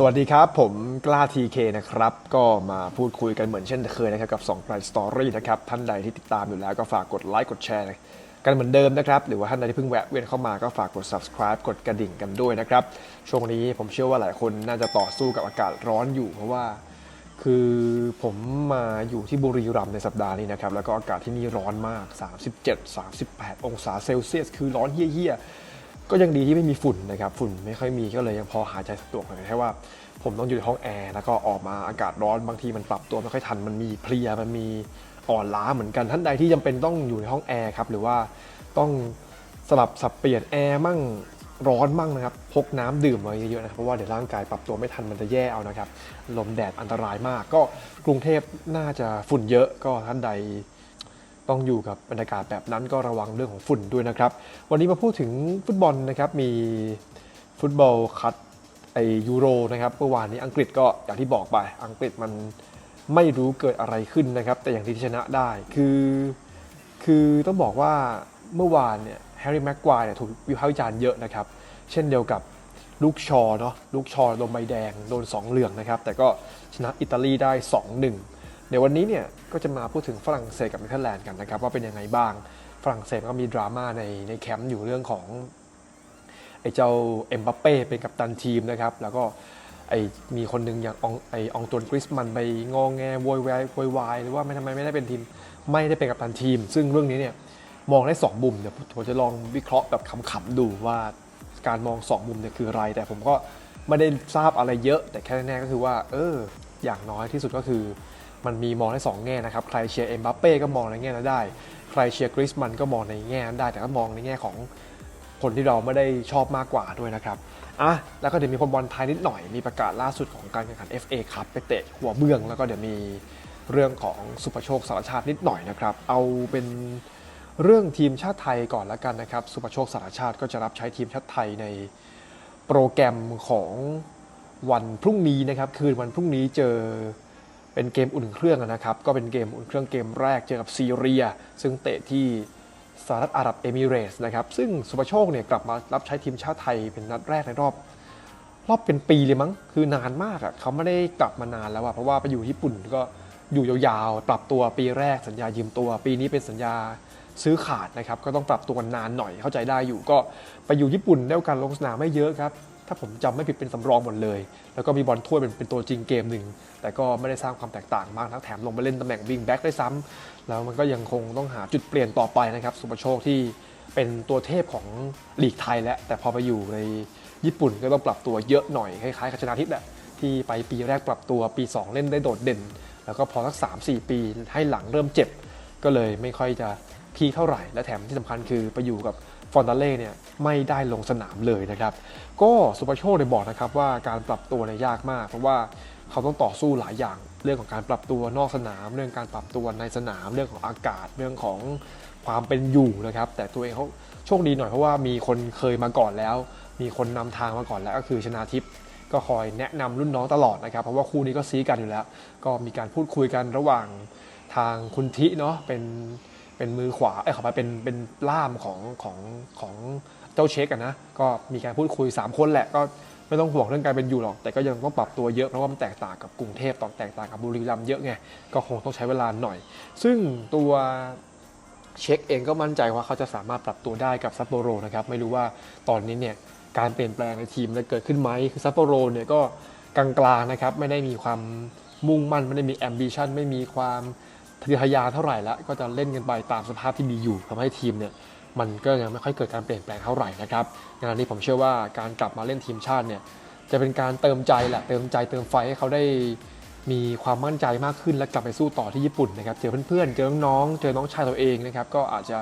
สวัสดีครับ ผมกล้า TK นะครับ ก็มาพูดคุยกันเหมือนเช่นเคยนะครับกับ2 p r i สตอรี่นะครับ ท่านใดที่ติดตามอยู่แล้วก็ฝากกดไลค์กดแชร์กันเหมือนเดิมนะครับ หรือว่าท่านใดที่เพิ่งแวะเวียนเข้ามาก็ฝากกด subscribe กดกระดิ่งกันด้วยนะครับ ช่วงนี้ผมเชื่อว่าหลายคนน่าจะต่อสู้กับอากาศร้อนอยู่ เพราะว่า คือผมมาอยู่ที่บุรีรัมย์ในสัปดาห์นี้นะครับ แล้วก็อากาศที่นี่ร้อนมาก 37 38 องศาเซลเซียส คือร้อนเฮี้ยๆ ก็ยังดีที่ไม่มีฝุ่นนะครับฝุ่นไม่ค่อยมีก็เลยยังพอหายใจสะดวกหน่อยแค่ว่า ผมต้องอยู่ในห้องแอร์แล้วก็ออกมาอากาศร้อนบางทีมันปรับตัวไม่ค่อยทันมันมีเพลียมันมีอ่อนล้าเหมือนกันท่านใดที่จำเป็นต้องอยู่ในห้องแอร์ครับหรือว่าต้องสลับสับเปลี่ยนแอร์มั่งร้อนมั่งนะครับพกน้ำดื่มไว้เยอะๆนะครับเพราะว่าเดี๋ยวร่างกายปรับตัวไม่ทันมันจะแย่เอานะครับลมแดดอันตรายมาก ก็กรุงเทพน่าจะฝุ่นเยอะก็ท่านใด ต้องอยู่กับบรรยากาศแบบนั้นก็ระวังเรื่องของฝุ่นด้วยนะครับ วันนี้มาพูดถึงฟุตบอลนะครับมีฟุตบอลคัดไอยูโรนะครับเมื่อวานนี้อังกฤษก็อย่างที่บอกไป อังกฤษมันไม่รู้เกิดอะไรขึ้นนะครับ แต่อย่างที่ชนะได้คือ คือต้องบอกว่าเมื่อวานเนี่ยแฮร์รี่แม็กควายเนี่ยถูกวิพากษ์วิจารณ์เยอะนะครับ เช่นเดียวกับลูกชอเนาะลูกชอโดนใบแดงโดน 2 เหลืองนะครับ แต่ก็ชนะอิตาลีได้ 2-1 เดี๋ยววันนี้เนี่ยก็จะมาพูดถึงฝรั่งเศสกับเนเธอร์แลนด์กันนะครับว่าเป็นยังไงบ้าง ฝรั่งเศสก็มีดราม่าในในแคมป์อยู่เรื่องของไอ้เจ้าเอ็มบัปเป้เป็นกัปตันทีมนะครับ แล้วก็ไอ้มีคนหนึ่งอย่างอองไอ้องตวนกริสมันไปงองแงโวยวายโวยวายหรือว่าไม่ทำไมไม่ได้เป็นทีมไม่ได้เป็นกัปตันทีม ซึ่งเรื่องนี้เนี่ยมองได้สองมุมเดี๋ยวผมจะลองวิเคราะห์แบบขำๆดูว่าการมองสองมุมเนี่ยคืออะไร แต่ผมก็ไม่ได้ทราบอะไรเยอะ แต่แค่แน่ก็คือว่า เออ อย่างน้อยที่สุดก็คือ มันมีมองได้สองแง่นะครับ ใครเชียร์เอ็มบัปเป้ก็มองในแง่นั้นได้ ใครเชียร์กริสมันก็มองในแง่นั้นได้ แต่ก็มองในแง่ของคนที่เราไม่ได้ชอบมากกว่าด้วยนะครับ อะ แล้วก็เดี๋ยวมีคนบอลไทยนิดหน่อย มีประกาศล่าสุดของการแข่งขัน FA ครับไปเตะหัวเมือง แล้วก็เดี๋ยวมีเรื่องของสุประโชคสารชาตินิดหน่อยนะครับ เอาเป็นเรื่องทีมชาติไทยก่อนแล้วกันนะครับ สุประโชคสารชาติก็จะรับใช้ทีมชาติไทยในโปรแกรมของวันพรุ่งนี้นะครับ คืนวันพรุ่งนี้เจอ เป็นเกมอุ่นเครื่องนะครับ ก็เป็นเกมอุ่นเครื่องเกมแรกเจอกับซีเรีย ซึ่งเตะที่สหรัฐอาหรับเอมิเรส์นะครับ ซึ่งสุภโชคเนี่ยกลับมารับใช้ทีมชาติไทยเป็นนัดแรกในรอบ รอบเป็นปีเลยมั้ง คือนานมากอะ่ะเขาไม่ได้กลับมานานแล้วอะเพราะว่าไปอยู่ญี่ปุ่นก็อยู่ยาวๆ ปรับตัวปีแรกสัญญายืมตัว ปีนี้เป็นสัญญาซื้อขาดนะครับ ก็ต้องปรับตัวกันนานหน่อยเข้าใจได้อยู่ก็ไปอยู่ญี่ปุ่นได้โอกาสลงสนามไม่เยอะครับ ถ้าผมจำไม่ผิดเป็นสำรองหมดเลย แล้วก็มีบอลถ้วยเป็นเป็นตัวจริงเกมหนึ่ง แต่ก็ไม่ได้สร้างความแตกต่างมากนักแถมลงมาเล่นตำแหน่งวิงแบ็กได้ซ้ำแล้วมันก็ยังคงต้องหาจุดเปลี่ยนต่อไปนะครับสุปโชคที่เป็นตัวเทพของลีกไทยแล้วแต่พอไปอยู่ในญี่ปุ่นก็ต้องปรับตัวเยอะหน่อยคล้ายๆกับชนาทิพย์แหละที่ไปปีแรกปรับตัวปี 2 เล่นได้โดดเด่น แล้วก็พอสัก 3-4 ปีให้หลังเริ่มเจ็บ ก็เลยไม่ค่อยจะพีเท่าไหร่ และแถมที่สำคัญคือไปอยู่กับ ฟอนตาเล่เนี่ยไม่ได้ลงสนามเลยนะครับ ก็สุปโชคได้บอกนะครับว่าการปรับตัวเนี่ยยากมาก เพราะว่าเขาต้องต่อสู้หลายอย่างเรื่องของการปรับตัวนอกสนาม เรื่องการปรับตัวในสนามเรื่องของอากาศเรื่องของความเป็นอยู่นะครับ แต่ตัวเองเขาโชคดีหน่อยเพราะว่ามีคนเคยมาก่อนแล้ว มีคนนำทางมาก่อนแล้วก็คือชนาทิพย์ก็คอยแนะนำรุ่นน้องตลอดนะครับ เพราะว่าคู่นี้ก็ซีกันอยู่แล้ว ก็มีการพูดคุยกันระหว่างทางคุณทิเนาะเป็น เป็นมือขวาเอ้ยขอไปเป็นเป็นล่ามของของของเจ้าเช็คอะนะก็มีการพูดคุย 3 คนแหละก็ไม่ต้องห่วงเรื่องการเป็นอยู่หรอก แต่ก็ยังต้องปรับตัวเยอะเพราะว่ามันแตกต่างกับกรุงเทพตอนแตกต่างกับบุรีรัมย์เยอะไงก็คงต้องใช้เวลาหน่อย ซึ่งตัวเช็คเองก็มั่นใจว่าเขาจะสามารถปรับตัวได้กับซัปโปโรนะครับไม่รู้ว่าตอนนี้เนี่ยการเปลี่ยนแปลงในทีมจะเกิดขึ้นไหมคือซัปโปโรเนี่ยก็กลางๆนะครับไม่ได้มีความมุ่งมั่นไม่ได้มีแอมบิชันไม่มีความ ทะเยอทยาเท่าไหร่แล้วก็จะเล่นกันไปตามสภาพที่มีอยู่ทำให้ทีมเนี่ยมันก็ยังไม่ค่อยเกิดการเปลี่ยนแปลงเท่าไหร่นะครับงานนี้ผมเชื่อว่าการกลับมาเล่นทีมชาติเนี่ยจะเป็นการเติมใจแหละเติมใจเติมไฟให้เขาได้มีความมั่นใจมากขึ้นและกลับไปสู้ต่อที่ญี่ปุ่นนะครับเจอเพื่อนๆเจอน้องๆเจอน้องชายตัวเองนะครับก็อาจจะ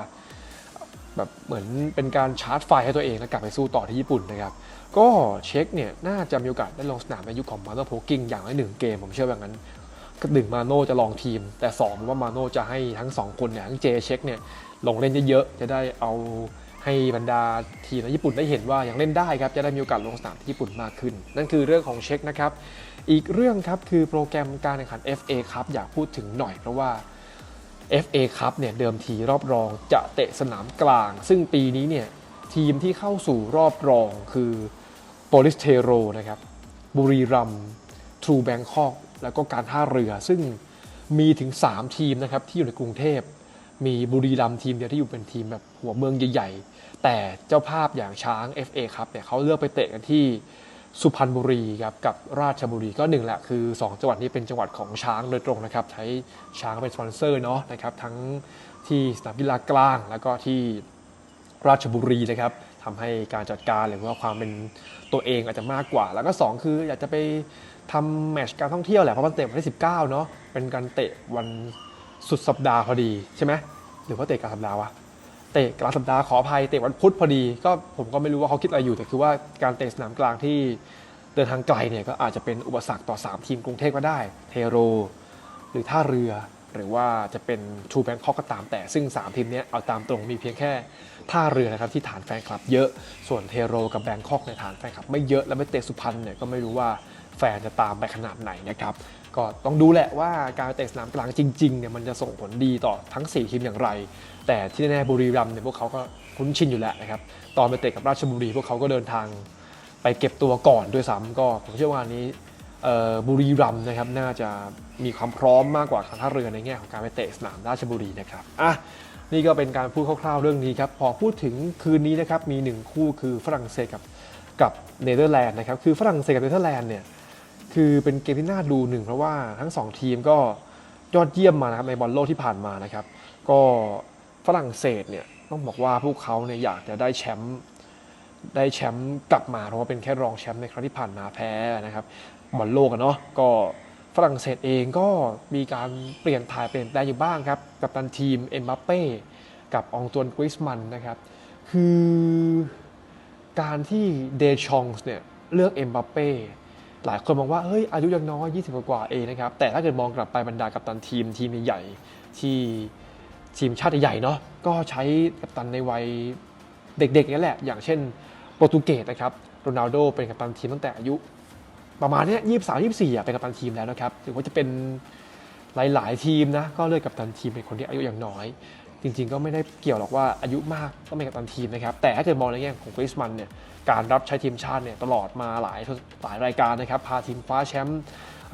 แบบเหมือนเป็นการชาร์จไฟให้ตัวเองแล้วกลับไปสู้ต่อที่ญี่ปุ่นนะครับก็เช็คเนี่ยน่าจะมีโอกาสได้ลงสนามในยุคของมาโนโพกิ้งอย่างละหนึ่งเกมผมเชื่อแบบนั้น หนึ่งมาโน่จะลองทีม แต่สองว่ามาโน่จะให้ทั้งสองคนเนี่ยทั้งเจเช็คเนี่ยลงเล่นเยอะๆจะได้เอาให้บรรดาทีมในญี่ปุ่นได้เห็นว่ายังเล่นได้ครับจะได้มีโอกาสลงสนามที่ญี่ปุ่นมากขึ้น นั่นคือเรื่องของเช็คนะครับ อีกเรื่องครับคือโปรแกรมการแข่งขัน FA ครับอยากพูดถึงหน่อยเพราะว่า FA ครับเนี่ยเดิมทีรอบรองจะเตะสนามกลาง ซึ่งปีนี้เนี่ยทีมที่เข้าสู่รอบรองคือโปลิสเทโรนะครับบุรีรัมทรูแบงคอก แล้วก็การท่าเรือ ซึ่งมีถึง 3 ทีมนะครับที่อยู่ในกรุงเทพ มีบุรีรัมย์ทีมเดียวที่อยู่เป็นทีมแบบหัวเมืองใหญ่ๆ แต่เจ้าภาพอย่างช้าง FA ครับเนี่ยเขาเลือกไปเตะกันที่สุพรรณบุรีครับกับราชบุรีก็หนึ่งแหละคือ 2 จังหวัดนี้เป็นจังหวัดของช้างโดยตรงนะครับ ใช้ช้างเป็นสปอนเซอร์เนาะนะครับทั้งที่สนามกีฬากลาง แล้วก็ที่ราชบุรีนะครับทำให้การจัดการหรือว่าความเป็นตัวเองอาจจะมากกว่า แล้วก็ 2 คืออยากจะไป ทำแมชการท่องเที่ยวแหละเพราะมันเตะวันที่ 19 เนาะเป็นการเตะวันสุดสัปดาห์พอดีใช่ไหมหรือว่าเตะกลางสัปดาห์วะเตะกลางสัปดาห์ขออภัยเตะวันพุธพอดี ก็ผมก็ไม่รู้ว่าเขาคิดอะไรอยู่แต่คือว่าการเตะสนามกลางที่เดินทางไกลเนี่ยก็อาจจะเป็นอุปสรรคต่อ 3 ทีมกรุงเทพก็ได้ เทโร หรือท่าเรือ หรือว่าจะเป็นทูแบงคอกก็ตามแต่ซึ่ง 3 ทีมนี้เอาตามตรงมีเพียงแค่ท่าเรือนะครับที่ฐานแฟนคลับเยอะส่วนเทโรกับแบงคอกในฐานแฟนคลับไม่เยอะแล้วไม่เตะสุพรรณเนี่ยก็ไม่รู้ว่า แฟนจะตามไปขนาดไหนนะครับก็ต้องดูแหละว่าการเตะสนามกลางจริงๆเนี่ยมันจะส่งผลดีต่อทั้ง 4 ทีมอย่างไร แต่ที่แน่ๆบุรีรัมย์เนี่ยพวกเขาก็คุ้นชินอยู่แล้วนะครับตอนไปเตะกับราชบุรีพวกเขาก็เดินทางไปเก็บตัวก่อนด้วยซ้ำก็ผมเชื่อว่านี้บุรีรัมย์นะครับน่าจะมีความพร้อมมากกว่าการท่าเรือในแง่ของการไปเตะสนามราชบุรีนะครับอะนี่ก็เป็นการพูดคร่าวๆเรื่องนี้ครับพอพูดถึงคืนนี้นะครับมีหนึ่งคู่คือฝรั่งเศสกับกับเนเธอร์แลนด์นะครับคือฝรั่งเศสกับเนเธอร์แลนด์เนี่ย คือเป็นเกมที่น่าดูหนึ่งเพราะว่าทั้งสองทีมก็ยอดเยี่ยมมานะครับในบอลโลกที่ผ่านมานะครับ ก็ฝรั่งเศสเนี่ยต้องบอกว่าพวกเขาเนี่ยอยากจะได้แชมป์ได้แชมป์กลับมาเพราะว่าเป็นแค่รองแชมป์ในครั้งที่ผ่านมาแพ้นะครับบอลโลกอะเนาะก็ฝรั่งเศสเองก็มีการเปลี่ยนถ่ายเปลี่ยนแปลงอยู่บ้างครับ กับตันทีมเอ็มบัปเป้กับองตวนกริสมันนะครับ คือการที่เดชองส์เนี่ยเลือกเอ็มบัปเป้ หลายคนมองว่าเฮ้ยอายุยังน้อย 20 กว่าเองนะครับ แต่ถ้าเกิดมองกลับไปบรรดากัปตันทีมทีมใหญ่ที่ทีมชาติใหญ่เนาะก็ใช้กัปตันในวัยเด็กๆนี่แหละ อย่างเช่นโปรตุเกสนะครับโรนัลโดเป็นกัปตันทีมตั้งแต่อายุ ประมาณนี้ยี่สามยี่สี่อ่เป็นกัปตันทีมแล้วนะครับถึงว่าจะเป็นหลาย ๆ ทีมนะก็เลือกกัปตันทีมเป็นคนที่อายุยังน้อย จริงๆ ก็ไม่ได้เกี่ยวหรอกว่าอายุมากต้องเป็นกัปตันทีมนะครับ แต่ถ้าเกิดมองในแง่ของกริสมันเนี่ยการรับใช้ทีมชาติเนี่ยตลอดมาหลายหลายรายการนะครับ พาทีมคว้าแชมป์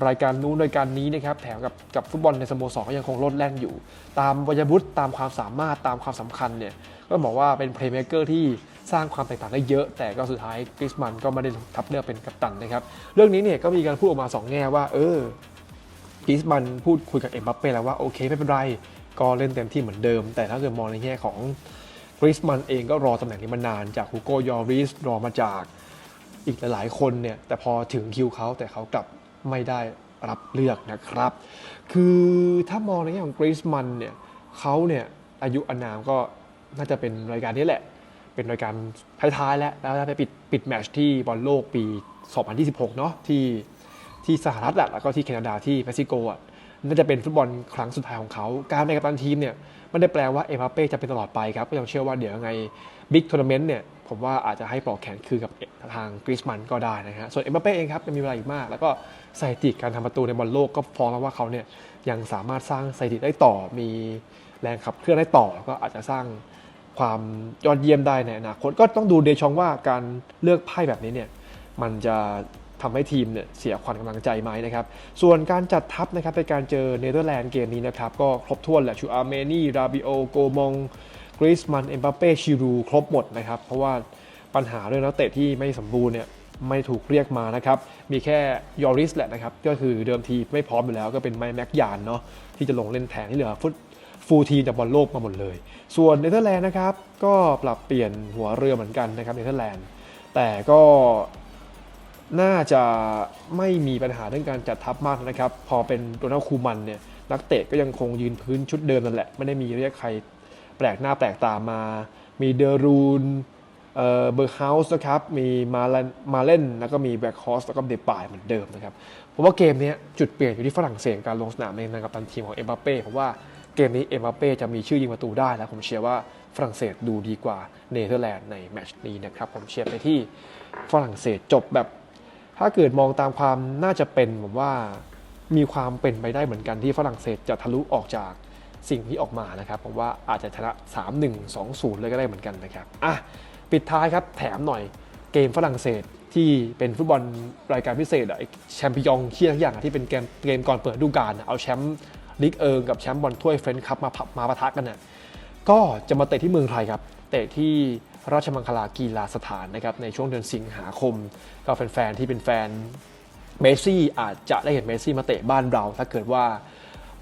รายการนู้นรายการนี้นะครับแถมกับกับฟุตบอลในสโมสรก็ยังคงลดแล่นอยู่ ตามวัยวุฒิตามความสามารถตามความสำคัญเนี่ยก็บอกว่าเป็นเพลย์เม k เกอร์ที่สร้างความแตกต่างได้เยอะ แต่ก็สุดท้ายกริสมันก็ไม่ได้ทับเลือกเป็นกัปตันนะครับเรื่องนี้เนี่ยก็มีการพูดออกมาสองแง่ว่า เออกริสมันพูดคุยกับเอ็มบัปเป้แล้วว่าโอเคไม่เป็นไร ก็เล่นเต็มที่เหมือนเดิม แต่ถ้าเกิดมองในแง่ของกริสมันเองก็รอตำแหน่งนี้มานานจากฮูโกยอริสรอมาจากอีกหลายๆคนเนี่ยแต่พอถึงคิวเขาแต่เขากลับไม่ได้รับเลือกนะครับ คือถ้ามองในแง่ของกริสมันเนี่ยเขาเนี่ยอายุอนามก็น่าจะเป็นรายการนี้แหละ เป็นรายการท้ายๆ แล้วแล้วไปปิดปิดแมชที่บอลโลกปี 2026 เนาะที่ที่สหรัฐอะแล้วก็ที่แคนาดาที่เม็กซิโกอะ น่าจะเป็นฟุตบอลครั้งสุดท้ายของเขา การเป็นกัปตันทีมเนี่ยไม่ได้แปลว่าเอ็มบัปเป้จะเป็นตลอดไปครับ ก็ยังเชื่อว่าเดี๋ยวยังไงบิ๊กทัวร์นาเมนต์เนี่ยผมว่าอาจจะให้ปลอกแขนคือกับทางกริสมันก็ได้นะฮะส่วนเอ็มบัปเป้เองครับยังมีเวลาอีกมาก แล้วก็สถิติการทำประตูในบอลโลกก็ฟ้องแล้วว่าเขาเนี่ยยังสามารถสร้างสถิติได้ต่อมีแรงขับเคลื่อนได้ต่อก็อาจจะสร้างความยอดเยี่ยมได้ในอนาคตก็ต้องดูเดชองว่าการเลือกไพ่แบบนี้เนี่ยมันจะ ทำให้ทีมเนี่ยเสียขวัญกำลังใจไหมนะครับส่วนการจัดทัพนะครับในการเจอเนเธอร์แลนด์เกมนี้นะครับก็ครบถ้วนแหละชูอาร์เมนีราบิโอโกมองกริสมันเอ็มบัปเป้ชิรูครบหมดนะครับเพราะว่าปัญหาเรื่องนักเตะที่ไม่สมบูรณ์เนี่ยไม่ถูกเรียกมานะครับ มีแค่ยอริสแหละนะครับ ก็คือเดิมทีไม่พร้อมอยู่แล้วก็เป็นไมแม็กยานเนาะที่จะลงเล่นแทนที่เหลือฟุตฟูลทีมจากบอลโลกมาหมดเลย ส่วนเนเธอร์แลนด์นะครับ ก็ปรับเปลี่ยนหัวเรือเหมือนกันนะครับเนเธอร์แลนด์ แต่ก็ น่าจะไม่มีปัญหาเรื่องการจัดทัพมากนะครับ พอเป็นโดนัลด์คูมันเนี่ยนักเตะก็ยังคงยืนพื้นชุดเดิมนั่นแหละ ไม่ได้มีเรียกใครแปลกหน้าแปลกตามา มีเดรูนเบอร์เฮาส์นะครับ มีมาเลนมาเล่น แล้วก็มีแบ็คฮอสแล้วก็เดปายเหมือนเดิมนะครับ ผมว่าเกมนี้จุดเปลี่ยนอยู่ที่ฝรั่งเศสการลงสนามในนามกัปตันทีมของเอ็มบัปเป้ผมว่าเกมนี้เอ็มบัปเป้จะมีชื่อยิงประตูได้แล้วผมเชื่อว่าฝรั่งเศสดูดีกว่าเนเธอร์แลนด์ในแมตช์นี้นะครับ ผมเชียร์ไปที่ฝรั่งเศสจบแบบ ถ้าเกิดมองตามความน่าจะเป็นผมว่ามีความเป็นไปได้เหมือนกันที่ฝรั่งเศสจะทะลุออกจากสิ่งที่ออกมานะครับผมว่าอาจจะชนะ 3-1 2-0 เลยก็ได้เหมือนกันนะครับอะปิดท้ายครับแถมหน่อยเกมฝรั่งเศสที่เป็นฟุตบอลรายการพิเศษอะไอ้แชมเปี้ยงเคียทุกอย่างอะที่เป็นเกมเกมก่อนเปิดฤดูกาลอะเอาแชมป์ลีกเอิงกับแชมป์บอลถ้วยเฟรนช์คัพมาพับมาปะทะกันน่ะก็จะมาเตะที่เมืองไทยครับ เตะที่ ราชมังคลากีฬาสถานนะครับในช่วงเดือนสิงหาคม ก็แฟนๆที่เป็นแฟนเมซี่อาจจะได้เห็นเมซี่มาเตะบ้านเรา ถ้าเกิดว่า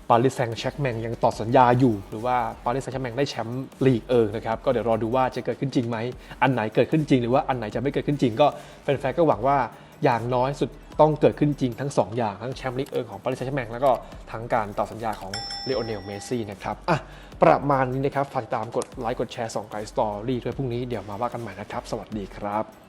ปารีสแซงต์แชร์กแมงยังต่อสัญญาอยู่ หรือว่าปารีสแซงต์แชกแมงได้แชมป์ลีกเอิงนะครับ ก็เดี๋ยวรอดูว่าจะเกิดขึ้นจริงไหม อันไหนเกิดขึ้นจริง หรือว่าอันไหนจะไม่เกิดขึ้นจริงก็แฟนๆก็หวังว่าอย่างน้อยสุด ต้องเกิดขึ้นจริงทั้ง 2 อย่าง ทั้งแชมป์ลีกเอิงของปารีสแซงต์แชร์แมงแล้วก็ทั้งการต่อสัญญาของเลโอเนลเมสซี่นะครับอะประมาณนี้นะครับฝากติดตามกดไลค์กดแชร์ส่องไกด์สตอรี่ด้วยพรุ่งนี้เดี๋ยวมาว่ากันใหม่นะครับ สวัสดีครับ